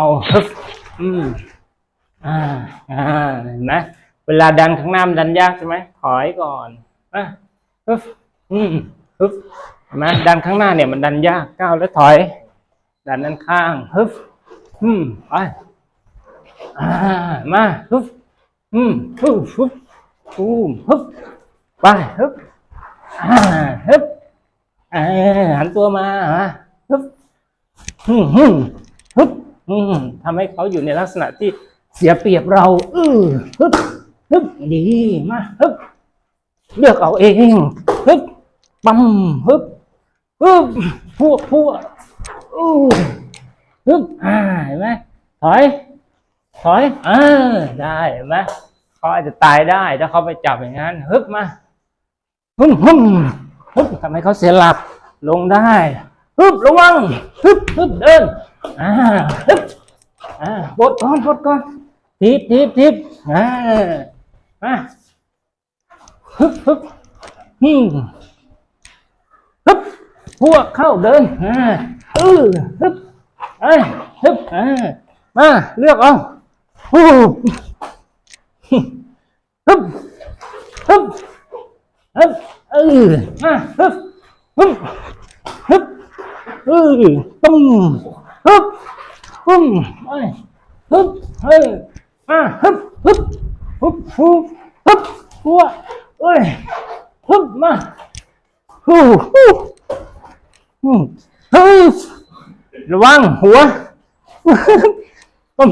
เอาฮึบอืมอ่า อ่าเห็นไหมเวลาดันข้างหน้ามันดันยากใช่ไหมถอยก่อนอะฮึบอืมฮึบเห็นไหมดันข้างหน้าเนี่ยมันดันยากก้าวแล้วถอย ดันด้านข้างฮึบอืมไปอ่ามาฮึบอืมฮึบฮึบอืมฮึบไปฮึบอ่าฮึบอ่าหันตัวมาอะฮึบฮึมฮึมฮึบ อืมทำให้เขาอยู่ในลักษณะที่เสียเปรียบเรา อือฮึบฮึบดีมาฮึบเลือกเอาเองฮึบปั๊มฮึบฮึบพวกพวกอู้ฮึบอ่าเห็นไหมถอย ถอยเออได้เห็นไหมเขาอาจจะตายได้ถ้าเขาไปจับอย่างนั้นฮึบมาฮึมฮึมฮึบทำให้เขาเสียหลักลงได้ฮึบระวังฮึบฮึบเดิน อ่าฮึบอ่าปลดก่อนปลดก่อนทิบทิบทิบอ่ามาฮึบฮึบฮึมฮึบพวกเข้าเดินอ่าเออฮึบเอ้ยฮึบอ่ามาเลือกเอาฮึบฮึบฮึบฮึบเออมาฮึบฮึบฮึบเออตุ้มฮึบ ปุ้มไปฮึบเฮ้ยมาฮึบฮึบฮึบฮึบฮึบหัวเอ้ยฮึบมาฮู้ฮู้ฮึบระวังหัวฮึบ